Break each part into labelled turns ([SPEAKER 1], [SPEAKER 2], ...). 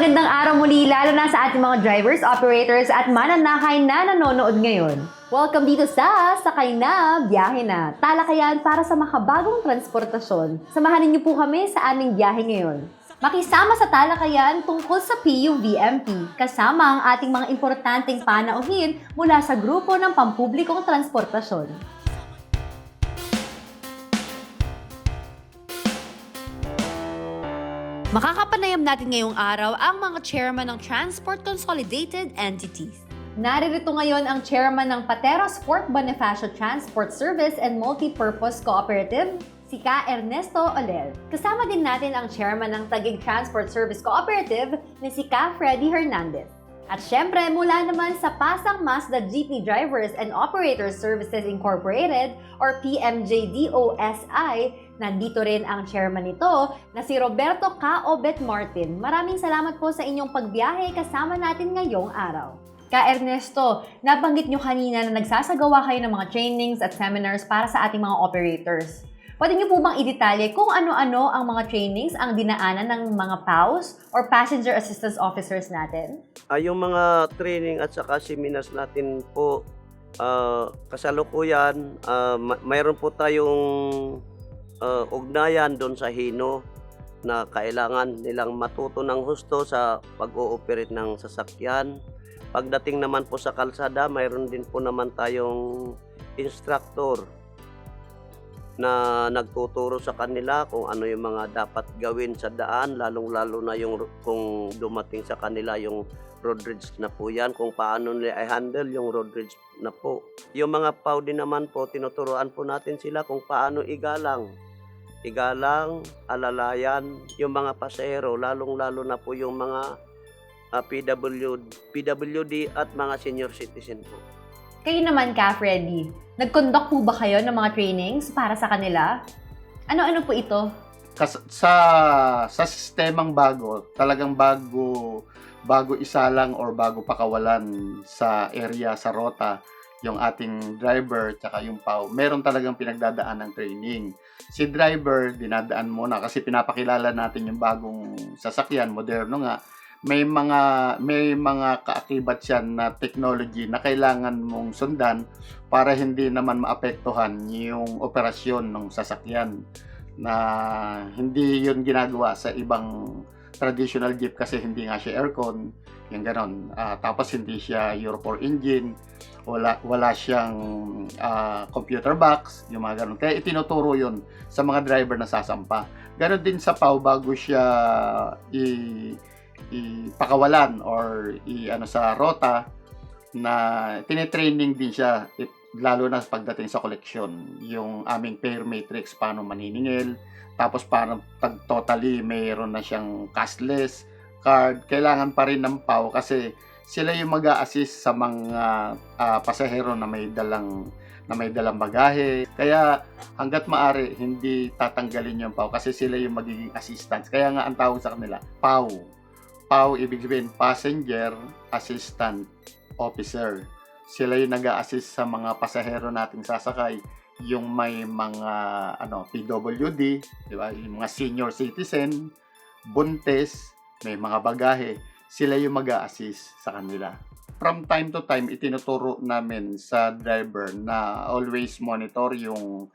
[SPEAKER 1] Magandang araw muli lalo na sa ating mga drivers, operators at mananakay na nanonood ngayon. Welcome dito sa Sakay na, Biyahe na, talakayan para sa makabagong transportasyon. Samahan niyo po kami sa aming biyahe ngayon. Makisama sa talakayan tungkol sa PUVMP, kasama ang ating mga importanteng panauhin mula sa grupo ng pampublikong transportasyon. Makakapanayam natin ngayong araw ang mga chairman ng Transport Consolidated Entities. Naririto ngayon ang chairman ng Patero Sport Bonifacio Transport Service and Multipurpose Cooperative, si Ka Ernesto Olel. Kasama din natin ang chairman ng Tagig Transport Service Cooperative ni si Ka Freddy Hernandez. At syempre, mula naman sa Pasang Mazda Jeepney Drivers and Operators Services Incorporated or PMJDOSI, nandito rin ang chairman nito na si Roberto K. Martin. Maraming salamat po sa inyong pagbiyahe kasama natin ngayong araw. Ka Ernesto, nabanggit nyo kanina na nagsasagawa kayo ng mga trainings at seminars para sa ating mga operators. Pwede nyo po bang idetalye kung ano-ano ang mga trainings ang dinaanan ng mga PAWs or Passenger Assistance Officers natin?
[SPEAKER 2] Ah, yung mga training at saka seminars natin po ah, kasalukuyan, ma- mayroon po tayong ah, ugnayan doon sa Hino na kailangan nilang matuto ng husto sa pag-ooperate ng sasakyan. Pagdating naman po sa kalsada, mayroon din po naman tayong instructor na nagtuturo sa kanila kung ano yung mga dapat gawin sa daan, lalong-lalo na yung kung dumating sa kanila yung road rage na po yan, kung paano nila i-handle yung road rage na po. Yung mga PAW din naman po, tinuturoan po natin sila kung paano igalang. Igalang, alalayan, yung mga pasahero, lalong-lalo na po yung mga ah, PWD, PWD at mga senior citizen po.
[SPEAKER 1] Kayo naman, Ka Freddy, nag-conduct po ba kayo ng mga trainings para sa kanila? Ano-ano po ito?
[SPEAKER 3] Kas- sa sa sistemang bago, talagang bago bago isalang or bago pakawalan sa area sa rota yung ating driver tsaka yung PAW, meron talagang pinagdadaan ng training. Si driver, dinadaan muna kasi pinapakilala natin yung bagong sasakyan, moderno nga. May mga may mga kaakibat yan na technology na kailangan mong sundan para hindi naman maapektuhan yung operasyon ng sasakyan na hindi yun ginagawa sa ibang traditional jeep kasi hindi nga siya aircon, yung ganon. Ah, tapos hindi siya Euro 4 engine, wala, wala siyang ah, computer box, yung mga ganon. Kaya itinuturo yun sa mga driver na sasampa. Ganon din sa PAW bago siya i, ipakawalan or i, ano sa rota na tinetraining din siya it- lalo na pagdating sa koleksyon yung aming pair matrix paano maniningil tapos paano pag totally mayroon na siyang cashless card kailangan pa rin ng PAW kasi sila yung mag assist sa mga ah, pasahero na may dalang na may dalang bagahe. Kaya hanggat maari hindi tatanggalin yung PAW kasi sila yung magiging assistants. Kaya nga ang tawag sa kanila PAW PAW ibig sabihin passenger assistant officer. Sila yung nag assist sa mga pasahero nating sasakay. Yung may mga ano PWD, di ba? Yung mga senior citizen, buntes, may mga bagahe, sila yung mag assist sa kanila. From time to time, itinuturo namin sa driver na always monitor yung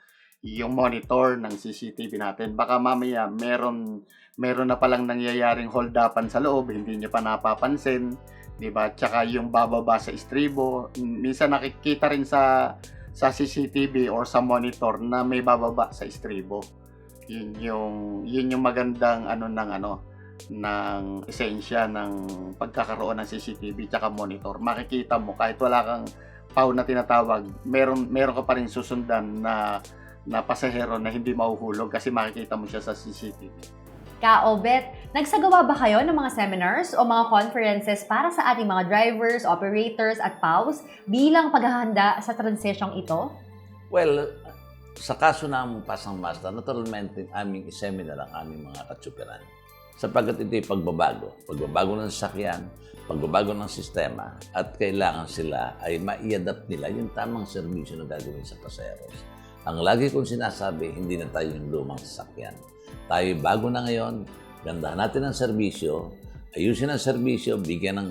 [SPEAKER 3] yung monitor ng CCTV natin. Baka mamaya meron meron na palang nangyayaring hold upan sa loob, hindi niya pa napapansin, 'di ba? Tsaka yung bababa sa estribo, minsan nakikita rin sa sa CCTV or sa monitor na may bababa sa estribo. Yun yung yun yung magandang ano ng ano ng esensya ng pagkakaroon ng CCTV tsaka monitor. Makikita mo kahit wala kang PAW na tinatawag, meron meron ka pa rin susundan na na pasahero na hindi mahuhulog kasi makikita mo siya sa CCTV.
[SPEAKER 1] Ka Obet, nagsagawa ba kayo ng mga seminars o mga conferences para sa ating mga drivers, operators at PAWs bilang paghahanda sa transisyong ito?
[SPEAKER 4] Well, sa kaso ng Pasang Mazda, naturalmente aming iseminar ang aming mga katsuperan. Sapagkat ito'y pagbabago. Pagbabago ng sasakyan, pagbabago ng sistema, at kailangan sila ay ma-adapt nila yung tamang serbisyo na gagawin sa paseros. Ang lagi kong sinasabi, hindi na tayo yung lumang sasakyan. Tayo bago na ngayon, gandahan natin ang serbisyo, ayusin ang serbisyo, bigyan ng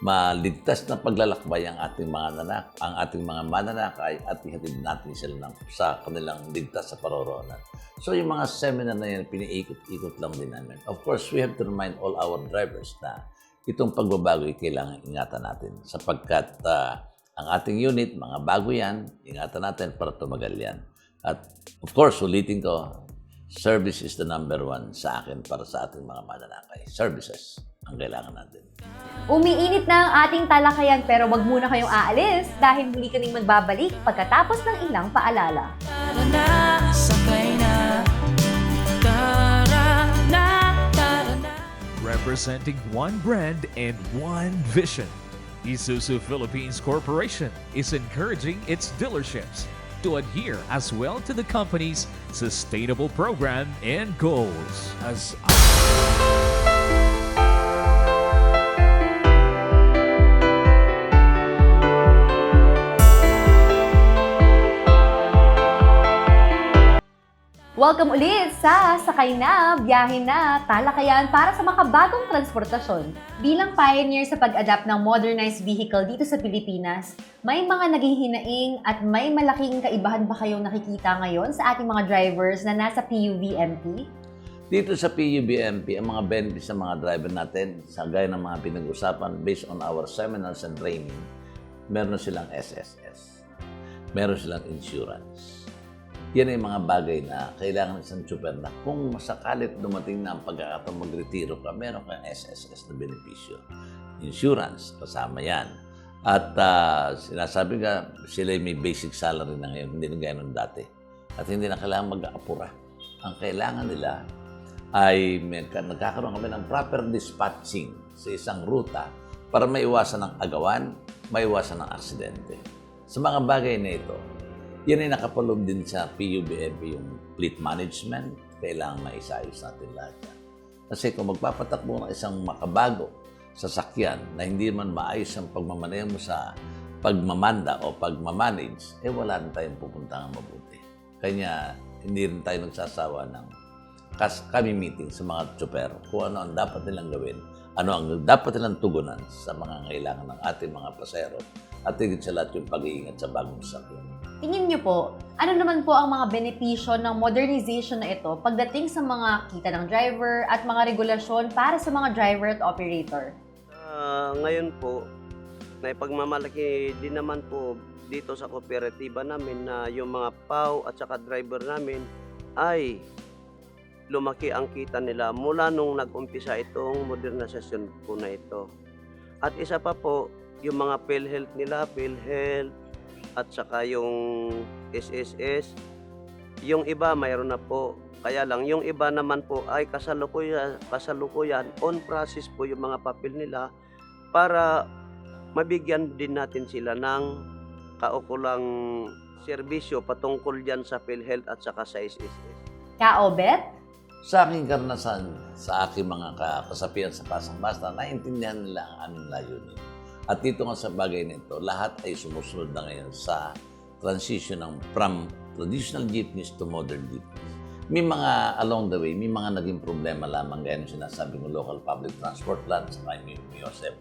[SPEAKER 4] maligtas na paglalakbay ang ating mga nanak, ang ating mga mananakay at ihatid natin sila ng, sa kanilang ligtas sa paroroonan. So yung mga seminar na yan, piniikot-ikot lang din namin. Of course, we have to remind all our drivers na itong pagbabago ay kailangan ingatan natin sapagkat ah, ang ating unit, mga bago yan, ingatan natin para tumagal yan. At of course, ulitin ko, service is the number one sa akin para sa ating mga mananakay. Services ang kailangan natin.
[SPEAKER 1] Umiinit na ang ating talakayan pero wag muna kayong aalis dahil muli kaming magbabalik pagkatapos ng ilang paalala.
[SPEAKER 5] Tara na, sakay na. Tara na, tara na.
[SPEAKER 6] Representing one brand and one vision, Isuzu Philippines Corporation is encouraging its dealerships to adhere as well to the company's sustainable program and goals. As
[SPEAKER 1] Welcome ulit sa Sakay na, Biyahe na, Talakayan para sa makabagong transportasyon. Bilang pioneer sa pag-adapt ng modernized vehicle dito sa Pilipinas, may mga naging hinaing at may malaking kaibahan ba kayong nakikita ngayon sa ating mga drivers na nasa PUVMP?
[SPEAKER 4] Dito sa PUBMP, ang mga benefits ng mga driver natin, sa gaya ng mga pinag-usapan based on our seminars and training, meron silang SSS. Meron silang insurance. Yan ay mga bagay na kailangan ng isang super na kung masakalit dumating na ang pagkakataon magretiro ka, meron kang SSS na benepisyo. Insurance, kasama yan. At ah, sinasabi nga, sila may basic salary na ngayon, hindi na nung dati. At hindi na kailangan mag-aapura. Ang kailangan nila ay may, nagkakaroon kami ng proper dispatching sa isang ruta para maiwasan ng agawan, maiwasan ng aksidente. Sa mga bagay na ito, yan ay nakapaloob din sa PUBMP yung fleet management. Kailangan maisayos natin lahat yan. Kasi kung magpapatakbo ng isang makabago sasakyan na hindi man maayos ang pagmamaneho mo sa pagmamanda o pagmamanage, eh wala rin tayong pupuntahan mabuti. Kanya hindi rin tayo nagsasawa ng kas kami meeting sa mga tsuper kung ano ang dapat nilang gawin, ano ang dapat nilang tugunan sa mga kailangan ng ating mga pasero at higit sa lahat yung pag-iingat sa bagong sasakyan.
[SPEAKER 1] Tingin niyo po, ano naman po ang mga benepisyo ng modernization na ito pagdating sa mga kita ng driver at mga regulasyon para sa mga driver at operator?
[SPEAKER 2] Ah, ngayon po, na ipagmamalaki din naman po dito sa kooperatiba namin na yung mga PAW at saka driver namin ay lumaki ang kita nila mula nung nag-umpisa itong modernisasyon po na ito. At isa pa po, yung mga PhilHealth nila, PhilHealth, at saka yung SSS, yung iba mayroon na po. Kaya lang, yung iba naman po ay kasalukuyan, kasalukuyan on process po yung mga papel nila para mabigyan din natin sila ng kaukulang serbisyo patungkol dyan sa PhilHealth at saka sa SSS.
[SPEAKER 1] Kaobet?
[SPEAKER 4] Sa aking karanasan, sa aking mga ka- kasapian sa Pasang Basta, naintindihan nila ang aming layunin. At dito nga sa bagay nito, lahat ay sumusunod na ngayon sa transition ng from traditional jeepneys to modern jeepneys. May mga along the way, may mga naging problema lamang gaya ng sinasabi ng local public transport plan sa kanyang Yosef.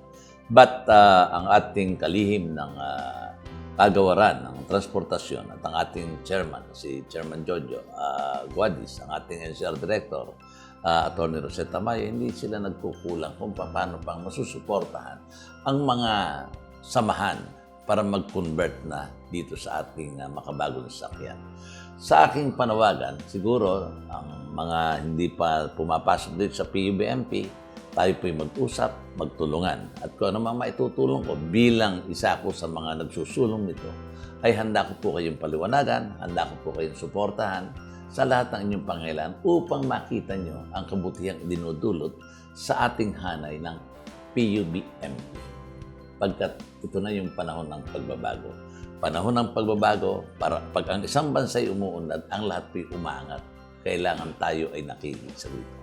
[SPEAKER 4] But ah, ang ating kalihim ng ah, kagawaran ng transportasyon at ang ating chairman, si Chairman Jojo uh, Guadis, ang ating NCR Director, uh, Atty. Rosetta Mayo, hindi sila nagkukulang kung paano pang masusuportahan ang mga samahan para mag-convert na dito sa ating uh, makabagong sakyan. Sa aking panawagan, siguro ang mga hindi pa pumapasok dito sa PUBMP, tayo po'y mag-usap, magtulungan. At kung ano mang maitutulong ko bilang isa ko sa mga nagsusulong nito, ay handa ko po kayong paliwanagan, handa ko po kayong suportahan sa lahat ng inyong pangailangan upang makita nyo ang kabutihang dinudulot sa ating hanay ng PUBMP. Pagkat ito na yung panahon ng pagbabago. Panahon ng pagbabago, para pag ang isang bansa'y umuunlad, ang lahat po'y umaangat. Kailangan tayo ay nakikinig sa rito.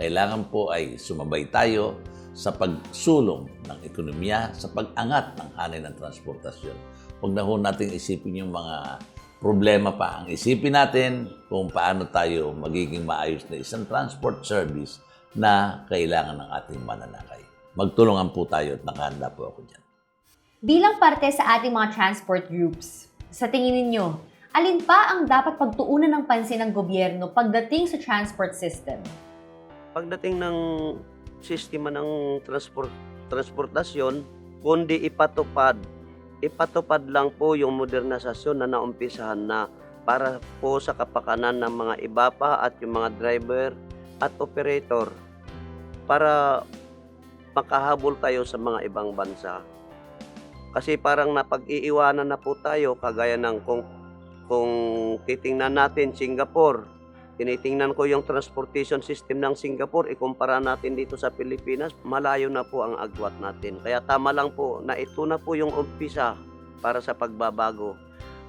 [SPEAKER 4] Kailangan po ay sumabay tayo sa pagsulong ng ekonomiya, sa pag-angat ng hanay ng transportasyon. Huwag na ho natin isipin yung mga problema pa. Ang isipin natin kung paano tayo magiging maayos na isang transport service na kailangan ng ating mananakay. Magtulungan po tayo at nakahanda po ako dyan.
[SPEAKER 1] Bilang parte sa ating mga transport groups, sa tingin ninyo, alin pa ang dapat pagtuunan ng pansin ng gobyerno pagdating sa transport system?
[SPEAKER 2] Pagdating ng sistema ng transport transportasyon, kundi ipatupad. Ipatupad lang po yung modernisasyon na naumpisahan na para po sa kapakanan ng mga iba pa at yung mga driver at operator para makahabol tayo sa mga ibang bansa. Kasi parang napag-iiwanan na po tayo kagaya ng kung kung titingnan natin Singapore, tinitingnan ko yung transportation system ng Singapore, ikumpara natin dito sa Pilipinas, malayo na po ang agwat natin. Kaya tama lang po na ito na po yung umpisa para sa pagbabago.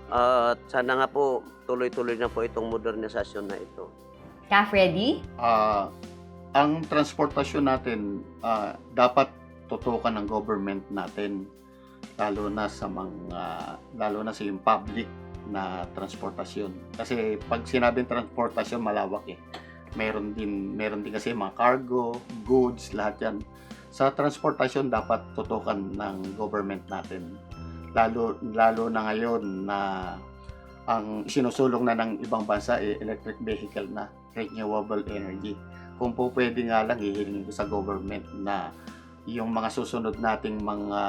[SPEAKER 2] At sana nga po tuloy-tuloy na po itong modernisasyon na ito.
[SPEAKER 1] Ka, Freddy?
[SPEAKER 3] Ah, ang transportasyon natin ah, dapat tutukan ng government natin lalo na sa mga lalo na sa yung public na transportasyon. Kasi pag sinabing transportasyon malawak eh. Meron din meron din kasi mga cargo goods lahat yan. Sa transportasyon dapat tutukan ng government natin. Lalo lalo na ngayon na ang sinusulong na ng ibang bansa eh, electric vehicle na renewable energy kung po pwede nga lang hihilingin ko sa government na yung mga susunod nating mga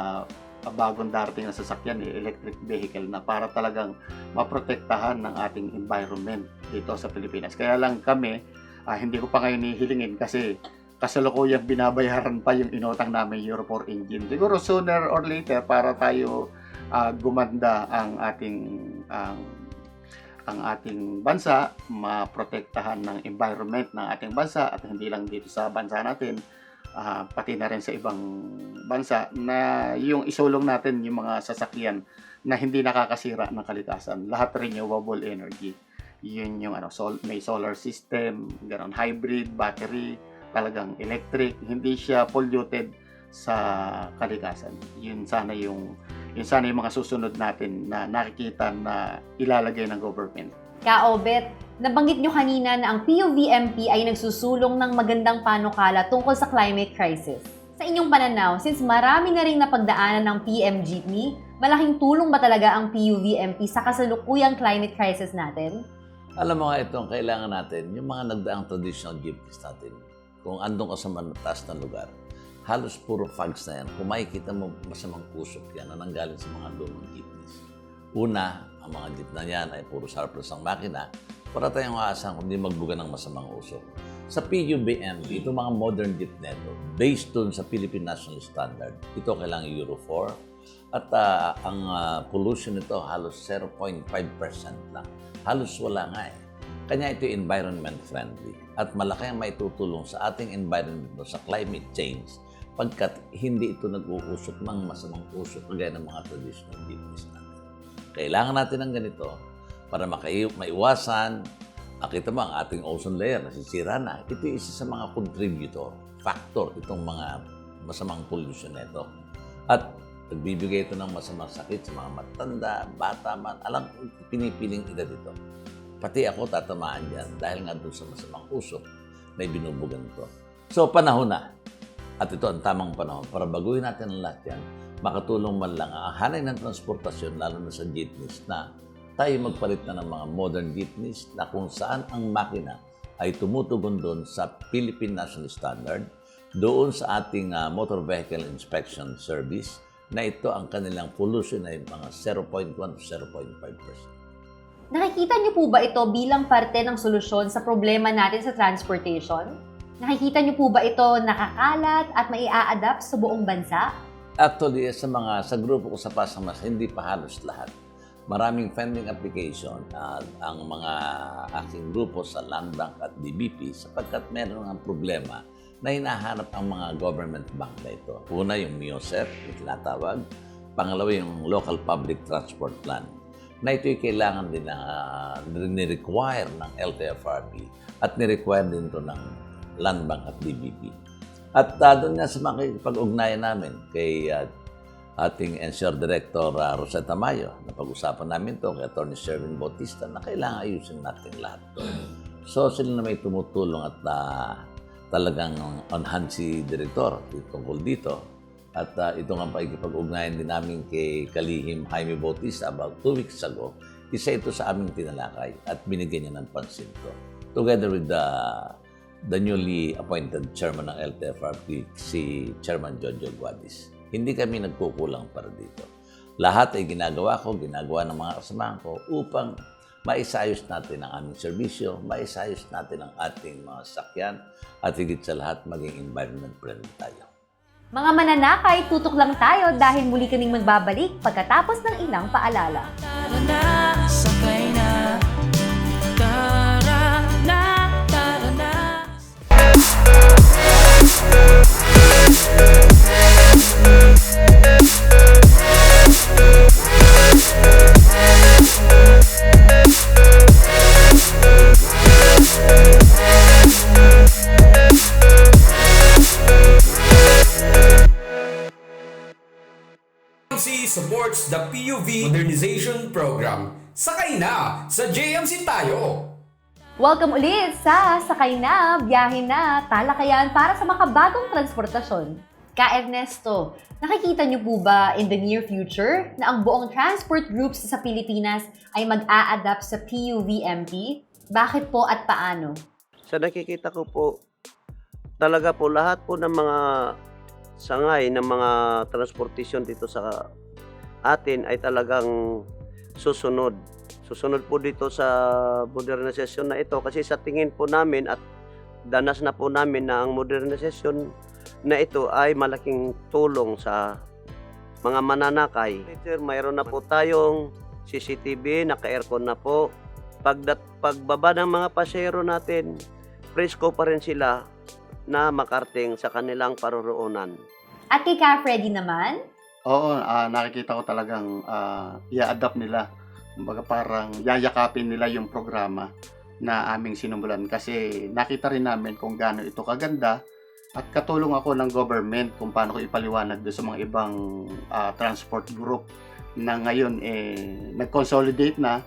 [SPEAKER 3] bagong darating na sasakyan, eh, electric vehicle na para talagang maprotektahan ng ating environment dito sa Pilipinas. Kaya lang kami, ah, hindi ko pa ngayon hihilingin kasi kasalukuyan binabayaran pa yung inutang namin Euro 4 engine. Siguro sooner or later para tayo ah, gumanda ang ating ang ang ating bansa, maprotektahan ng environment ng ating bansa at hindi lang dito sa bansa natin, ah, pati na rin sa ibang bansa na yung isulong natin yung mga sasakyan na hindi nakakasira ng kalikasan. Lahat renewable energy. Yun yung ano, sol- may solar system, ganon, hybrid, battery, talagang electric, hindi siya polluted sa kalikasan. Yun sana yung yun sana yung mga susunod natin na nakikita na ilalagay ng government.
[SPEAKER 1] Ka, Obet, nabanggit nyo kanina na ang PUVMP ay nagsusulong ng magandang panukala tungkol sa climate crisis. Sa inyong pananaw, since marami na rin napagdaanan ng PMGP, malaking tulong ba talaga ang PUVMP sa kasalukuyang climate crisis natin?
[SPEAKER 4] Alam mo nga ito, ang kailangan natin, yung mga nagdaang traditional jeepneys natin, kung andun ka sa mataas na lugar, halos puro fags na yan. Kung makikita mo, masamang usok yan na nanggaling sa mga lumang jeepneys. Una, ang mga jeep na yan ay puro surplus ang makina para tayong aasahan kung di magbuga ng masamang usok. Sa PUBMP, itong mga modern jeep neto, based dun sa Philippine National Standard, ito kailangan Euro 4, at ah, ang ah, pollution nito halos 0.5% lang. Halos wala nga eh. Kanya ito environment friendly at malaki ang maitutulong sa ating environment no, sa climate change pagkat hindi ito nag-uusok ng masamang usok kagaya ng mga traditional jeepneys natin. Kailangan natin ng ganito para makai- maiwasan Nakita mo ang ating ozone layer, nasisira na. Ito isa sa mga contributor, factor, itong mga masamang pollution nito. At nagbibigay ito ng masamang sakit sa mga matanda, bata man. Alam, pinipiling edad ito. Pati ako tatamaan dyan dahil nga doon sa masamang usok na binubugan ko. So, panahon na. At ito ang tamang panahon para baguhin natin ang lahat yan. Makatulong man lang ang hanay ng transportasyon, lalo na sa jeepneys, na tayo magpalit na ng mga modern jeepneys na kung saan ang makina ay tumutugon doon sa Philippine National Standard, doon sa ating ah, Motor Vehicle Inspection Service, na ito ang kanilang pollution ay mga 0.1 to 0.5%.
[SPEAKER 1] Nakikita niyo po ba ito bilang parte ng solusyon sa problema natin sa transportation? Nakikita niyo po ba ito nakakalat at mai-adapt sa buong bansa?
[SPEAKER 4] Actually, sa mga sa grupo ko sa Pasamas, hindi pa halos lahat. Maraming funding application at ang mga aking grupo sa Land Bank at DBP sapagkat meron ng problema na hinahanap ang mga government bank na ito. Una, yung MIOSEP, yung tinatawag. Pangalawa, yung Local Public Transport Plan na ito'y kailangan din na ni-require ng LTFRB at ni-require din ito ng Land Bank at DBP. At uh, doon nga sa mga pag-ugnayan namin kay ah, ating NCR Director ah, Rosetta Mayo, na pag-usapan namin to kay Attorney Sherwin Bautista na kailangan ayusin natin lahat to. So sila na may tumutulong at ah, talagang on hand si Direktor tungkol dito. At ah, ito nga pakikipag-ugnayan din namin kay Kalihim Jaime Bautista about two weeks ago. Isa ito sa aming tinalakay at binigyan niya ng pansin to. Together with the the newly appointed chairman ng LTFRP, si Chairman Jojo Guadis. Hindi kami nagkukulang para dito. Lahat ay ginagawa ko, ginagawa ng mga kasamahan ko upang maisayos natin ang aming serbisyo, maisayos natin ang ating mga sakyan, at higit sa lahat maging environment friendly tayo.
[SPEAKER 1] Mga mananakay, tutok lang tayo dahil muli kaming magbabalik pagkatapos ng ilang paalala. Welcome ulit sa Sakay na, Biyahe na, Talakayan para sa makabagong transportasyon. Ka Ernesto, nakikita niyo po ba in the near future na ang buong transport groups sa Pilipinas ay mag-a-adapt sa PUVMP? Bakit po at paano?
[SPEAKER 2] Sa nakikita ko po, talaga po lahat po ng mga sangay ng mga transportation dito sa atin ay talagang susunod. Susunod po dito sa modernisasyon na ito kasi sa tingin po namin at danas na po namin na ang modernisasyon na ito ay malaking tulong sa mga mananakay. Sir, mayroon na po tayong CCTV, naka-aircon na po. Pagdat, pagbaba ng mga pasero natin, presko pa rin sila na makarting sa kanilang paroroonan.
[SPEAKER 1] At kay Ka Freddy naman,
[SPEAKER 3] Oo, ah, nakikita ko talagang ah, i-adapt nila. Kumbaga parang yayakapin nila yung programa na aming sinumulan kasi nakita rin namin kung gaano ito kaganda at katulong ako ng government kung paano ko ipaliwanag doon sa mga ibang ah, transport group na ngayon eh nag-consolidate na.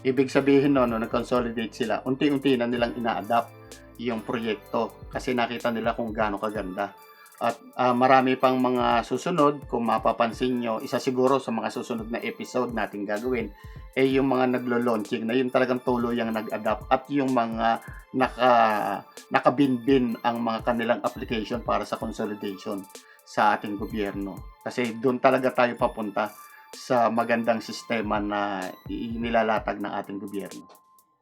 [SPEAKER 3] Ibig sabihin no, no nag-consolidate sila unti-unti na nilang ina-adapt yung proyekto kasi nakita nila kung gaano kaganda at ah, marami pang mga susunod, kung mapapansin nyo, isa siguro sa mga susunod na episode natin gagawin, eh yung mga naglo-launching na yung talagang tuluyang nag-adapt at yung mga naka, nakabinbin ang mga kanilang application para sa consolidation sa ating gobyerno. Kasi doon talaga tayo papunta sa magandang sistema na inilalatag ng ating gobyerno.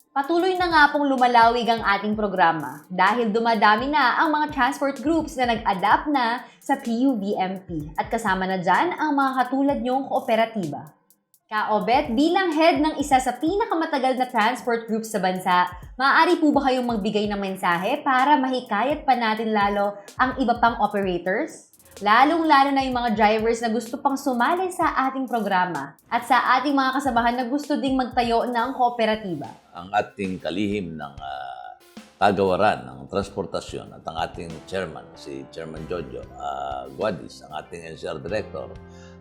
[SPEAKER 1] Patuloy na nga pong lumalawig ang ating programa dahil dumadami na ang mga transport groups na nag-adapt na sa PUVMP at kasama na dyan ang mga katulad niyong kooperatiba. Kaobet, bilang head ng isa sa pinakamatagal na transport group sa bansa, maaari po ba kayong magbigay ng mensahe para mahikayat pa natin lalo ang iba pang operators? Lalong-lalo na yung mga drivers na gusto pang sumali sa ating programa at sa ating mga kasamahan na gusto ding magtayo ng kooperatiba.
[SPEAKER 4] Ang ating kalihim ng ah, kagawaran ng transportasyon at ang ating chairman, si Chairman Jojo ah, Guadis, ang ating NCR Director,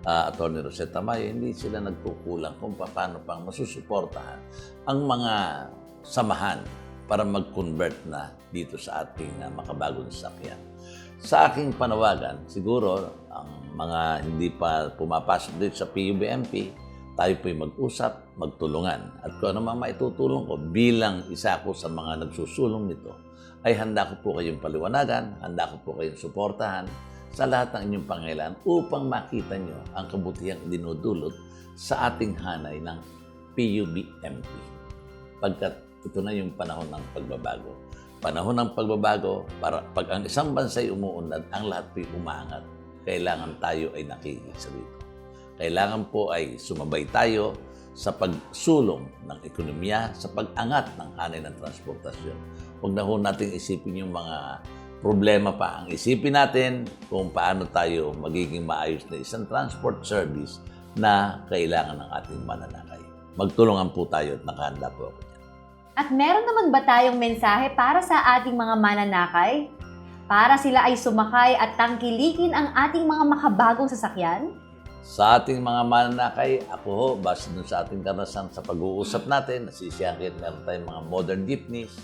[SPEAKER 4] uh, Atty. Rosetta Mayo, hindi sila nagkukulang kung paano pang masusuportahan ang mga samahan para mag-convert na dito sa ating ah, makabagong sakyan. Sa aking panawagan, siguro ang mga hindi pa pumapasok dito sa PUBMP, tayo po'y mag-usap, magtulungan. At kung ano mang maitutulong ko bilang isa ko sa mga nagsusulong nito, ay handa ko po kayong paliwanagan, handa ko po kayong suportahan sa lahat ng inyong pangailangan upang makita nyo ang kabutihang dinudulot sa ating hanay ng PUBMP. Pagkat ito na yung panahon ng pagbabago. Panahon ng pagbabago para pag ang isang bansa ay umuunlad, ang lahat po'y umaangat. Kailangan tayo ay nakikinig sa dito. Kailangan po ay sumabay tayo sa pagsulong ng ekonomiya, sa pag-angat ng hanay ng transportasyon. Huwag na ho natin isipin yung mga problema pa. Ang isipin natin kung paano tayo magiging maayos na isang transport service na kailangan ng ating mananakay. Magtulungan po tayo at nakahanda po ako.
[SPEAKER 1] At meron naman ba tayong mensahe para sa ating mga mananakay? Para sila ay sumakay at tangkilikin ang ating mga makabagong sasakyan?
[SPEAKER 4] Sa ating mga mananakay, ako ho, base dun sa ating karanasan sa pag-uusap natin, nasisiyakit meron tayong mga modern jeepneys,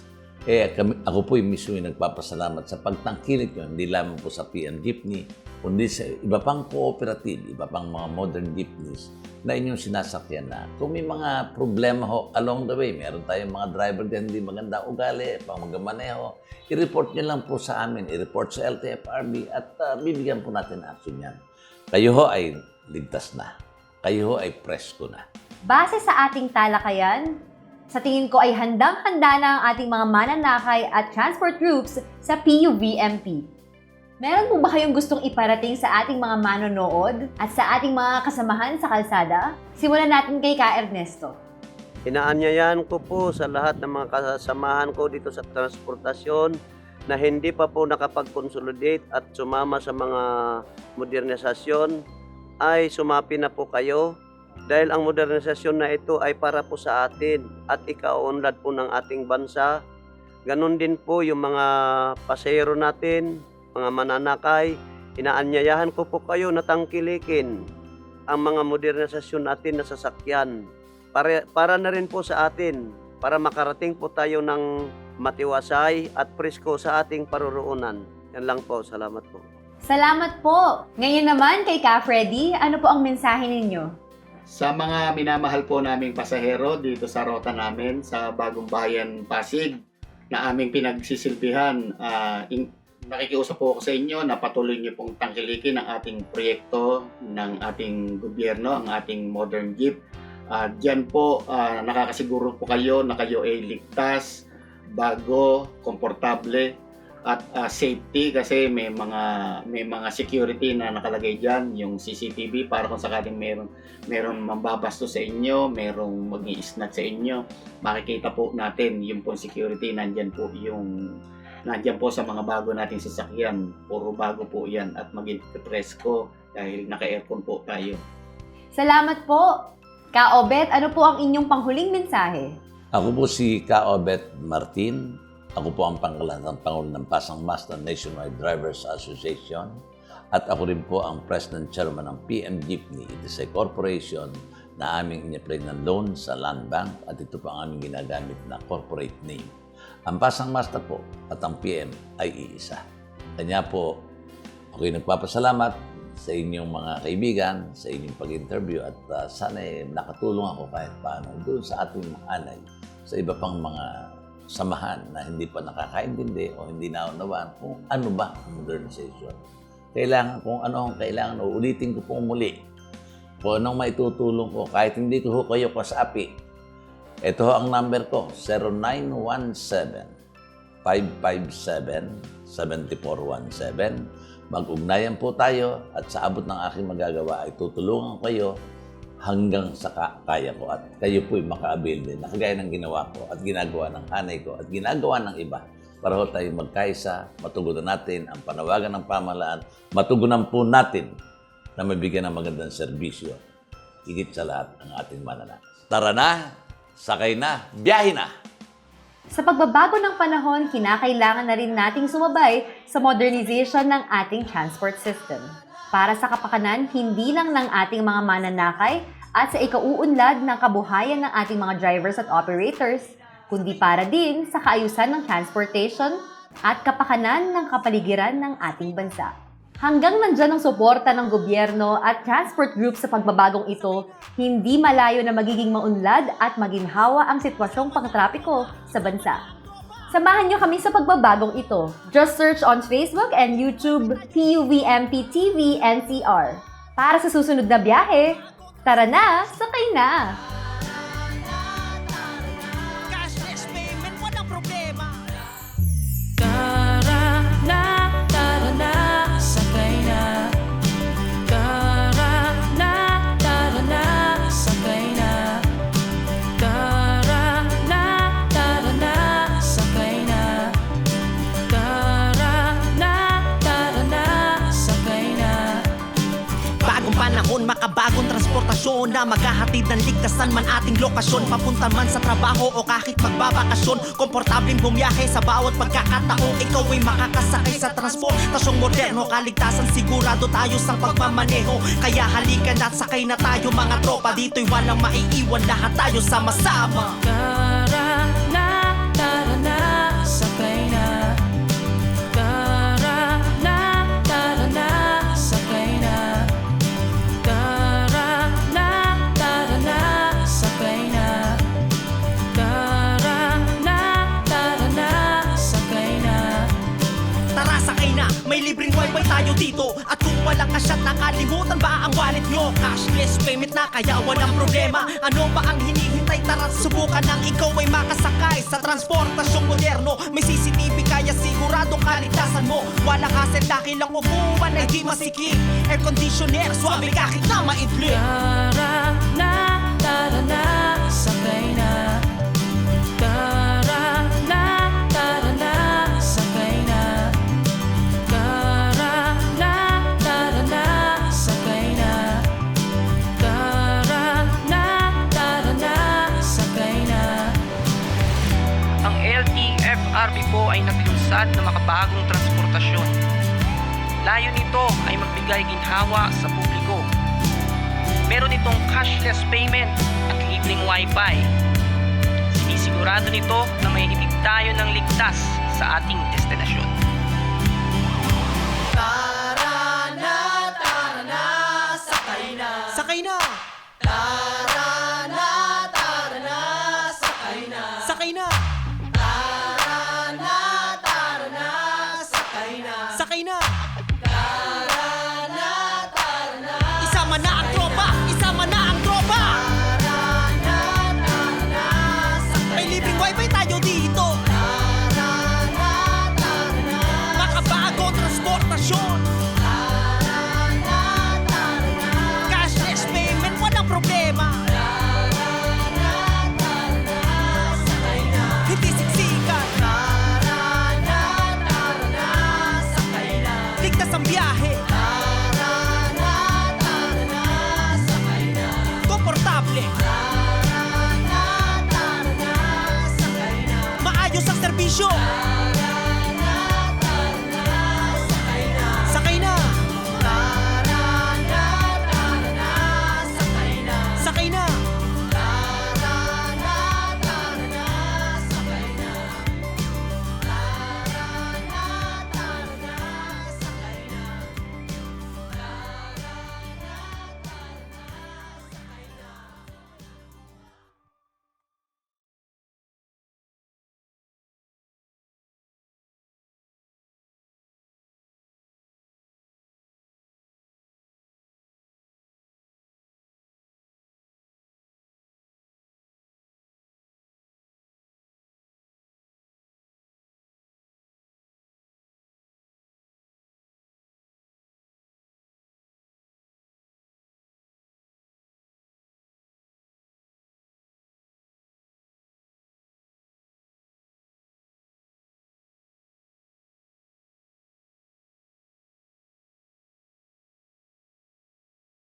[SPEAKER 4] Eh, kami, ako po yung mismo yung nagpapasalamat sa pagtangkilik nyo, hindi lamang po sa PM Jeepney, kundi sa iba pang cooperative, iba pang mga modern jeepneys na inyong sinasakyan na. Kung may mga problema ho along the way, meron tayong mga driver din hindi maganda ugali, pang magamaneho, i-report nyo lang po sa amin, i-report sa LTFRB at ah, bibigyan po natin action yan. Kayo ho ay ligtas na. Kayo ho ay presko na.
[SPEAKER 1] Base sa ating talakayan, sa tingin ko ay handang-handa na ang ating mga mananakay at transport groups sa PUVMP. Meron po ba kayong gustong iparating sa ating mga manonood at sa ating mga kasamahan sa kalsada? Simulan natin kay Ka Ernesto.
[SPEAKER 2] Inaanyayahan ko po sa lahat ng mga kasamahan ko dito sa transportasyon na hindi pa po nakapag-consolidate at sumama sa mga modernisasyon ay sumapi na po kayo dahil ang modernisasyon na ito ay para po sa atin at ikaunlad po ng ating bansa. Ganon din po yung mga pasahero natin, mga mananakay, inaanyayahan ko po kayo na tangkilikin ang mga modernisasyon natin na sasakyan para, para na rin po sa atin para makarating po tayo ng matiwasay at presko sa ating paruroonan. Yan lang po. Salamat po.
[SPEAKER 1] Salamat po! Ngayon naman kay Ka Freddy, ano po ang mensahe ninyo?
[SPEAKER 3] Sa mga minamahal po naming pasahero dito sa rota namin sa Bagong Bayan, Pasig, na aming pinagsisilbihan, ah, in- nakikiusap po ako sa inyo na patuloy niyo pong tangkilikin ang ating proyekto ng ating gobyerno, ang ating modern jeep. Ah, diyan po, ah, nakakasiguro po kayo na kayo ay ligtas, bago, komportable, at ah, safety kasi may mga may mga security na nakalagay diyan yung CCTV para kung sakaling meron meron mambabasto sa inyo, merong mag snatch sa inyo, makikita po natin yung po security nandyan po yung nandyan po sa mga bago nating sasakyan. Puro bago po yan at maging presko dahil naka-aircon po tayo.
[SPEAKER 1] Salamat po! Ka Obet, ano po ang inyong panghuling mensahe?
[SPEAKER 4] Ako po si Kaobet Martin. Ako po ang pangkalahang Pangulo ng Pasang Master Nationwide Drivers Association. At ako rin po ang President Chairman ng PM Jeepney. It is a corporation na aming inyaplay ng loan sa Land Bank at ito po ang aming ginagamit na corporate name. Ang Pasang Master po at ang PM ay iisa. Kanya po, ako'y nagpapasalamat sa inyong mga kaibigan, sa inyong pag-interview at uh, sana eh, nakatulong ako kahit paano doon sa ating anay, sa iba pang mga samahan na hindi pa nakakaintindi o hindi naunawaan kung ano ba modernization. Kailangan kung ano ang kailangan, uulitin ko po muli. Kung anong maitutulong ko, kahit hindi ko kayo kasapi. Ito ang number ko, 0917-557-7417. Mag-ugnayan po tayo at sa abot ng aking magagawa ay tutulungan kayo hanggang sa ka- kaya ko at kayo po'y maka-avail din na kagaya ng ginawa ko at ginagawa ng hanay ko at ginagawa ng iba para ho tayo magkaisa, matugunan natin ang panawagan ng pamahalaan, matugunan po natin na mabigyan ng magandang serbisyo. Higit sa lahat ang ating mananakas. Tara na, sakay na, biyahe na!
[SPEAKER 1] Sa pagbabago ng panahon, kinakailangan na rin nating sumabay sa modernization ng ating transport system. Para sa kapakanan, hindi lang ng ating mga mananakay at sa ikauunlad ng kabuhayan ng ating mga drivers at operators, kundi para din sa kaayusan ng transportation at kapakanan ng kapaligiran ng ating bansa. Hanggang nandyan ang suporta ng gobyerno at transport group sa pagbabagong ito, hindi malayo na magiging maunlad at maginhawa ang sitwasyong pangtrapiko sa bansa. Samahan nyo kami sa pagbabagong ito. Just search on Facebook and YouTube PUVMP TV NCR. Para sa susunod na biyahe, tara na, sakay na!
[SPEAKER 7] Panahon, makabagong transportasyon Na maghahatid ng ligtasan man ating lokasyon. Papunta man sa trabaho o kahit magbabakasyon Komportableng bumiyahe sa bawat pagkakataon Ikaw ay makakasakay sa transportasyong moderno. Kaligtasan sigurado tayo sa pagmamaneho. Kaya halika na sakay na tayo mga tropa. Dito'y walang maiiwan. Lahat tayo sama-sama At kung walang kasyat nakalimutan ba ang wallet nyo? Cashless payment na kaya walang problema. Ano pa ang hinihintay? Tara subukan ng ikaw ay makasakay Sa transportasyong moderno. May CCTV kaya siguradong kaligtasan mo. Walang hassle dahil lang upuan ay di masikip. Air conditioner swabe kahit na maidlip
[SPEAKER 5] Tara na,